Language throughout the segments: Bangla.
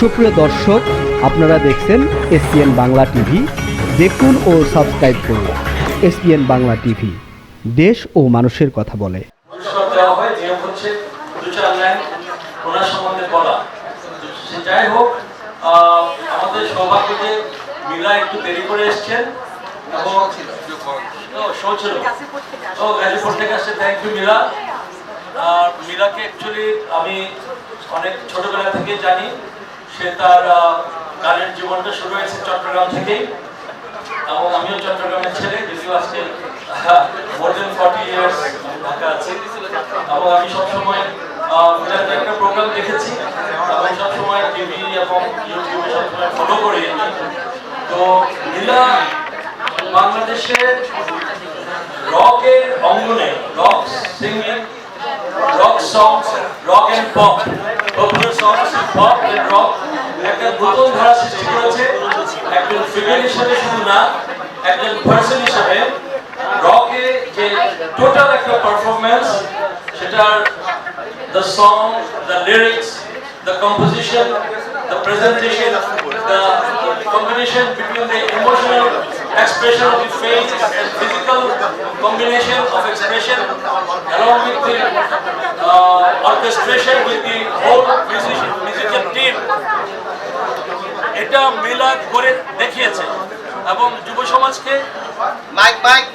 সুপ্রিয় দর্শক, আপনারা দেখছেন এসপিএন বাংলা টিভি। দেখুন ও সাবস্ক্রাইব করুন এসপিএন বাংলা টিভি। দেশ ও মানুষের কথা বলে। যাই হোক আমাদের সৌভাগ্য যে মিলা একটু দেরি করে এসছেন আমি অনেক ছোটবেলা থেকে জানি। সে তার গানের জীবনটা শুরু হয়েছে চট্টগ্রাম থেকেই। এবং আমিও চট্টগ্রামের ছেলে, যদিও আজকে more than forty years Dhaka আছি। এবং আমি সবসময় একটা প্রোগ্রাম দেখেছি। এবং সবসময় টিভি এবং ইউটিউবে সবসময় ফলো করি। তো মিলা বাংলাদেশের রকের অঙ্গনে, rock singing rock songs rock and pop popular songs pop and rock একটা নতুন ধারা সৃষ্টি করেছে একজন ফিমেল হিসেবে শুধু না একজন পার্সন হিসেবে রকে যে টোটাল একটা পারফরমেন্স সেটার the song, the lyrics, the composition, the presentation, the combination between the emotional expression of the face and physical combination of expression uh, orchestration with the whole musician, musical team এটা মিলাদ করে দেখিয়েছে। এবং যুব সমাজকে মাইক মাইক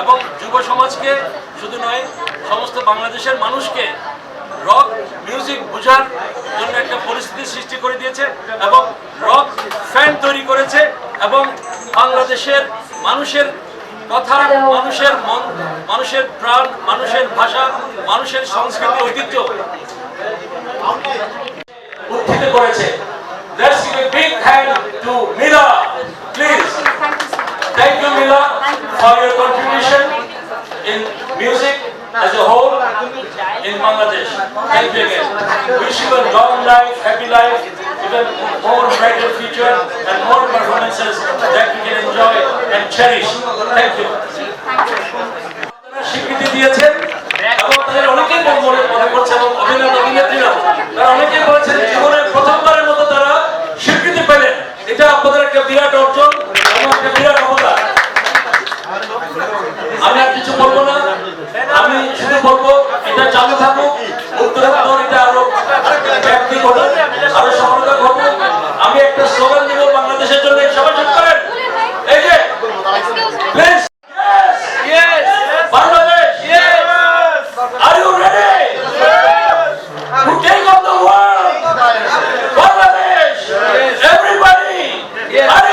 এবং যুব সমাজকে শুধু নয় সমস্ত বাংলাদেশের মানুষকে রক মিউজিক বোঝার জন্য একটা পরিস্থিতি সৃষ্টি করে দিয়েছে এবং রক ফ্যান তৈরি করেছে এবং বাংলাদেশের মানুষের কথা মানুষের মন মানুষের প্রাণ মানুষের ভাষা মানুষের সংস্কৃতি ঐতিহ্য উত্থিত করেছে Let's give a big hand to Mila, please. Thank you, Mila, for your contribution in music as a whole in Bangladesh. Thank you again. Wish you a long life, happy life, even more brighter future, and more performances that we can enjoy and cherish. Thank you. স্বীকৃতি দিয়েছেন, এবং তাদের অনেকেই মনে মনে করছে এবং অভিনেতা অভিনেত্রীরা তারা অনেকেই বলেছেন, জীবনের প্রথমবারের মতো তারা স্বীকৃতি পেলেন এটা আপনাদের একটা বিরাট অর্জন এবং একটা বিরাট অবদান আমি আর কিছু বলব না আমি শুধু বলব, এটা চালু থাকুক উত্তরোত্তর Yes.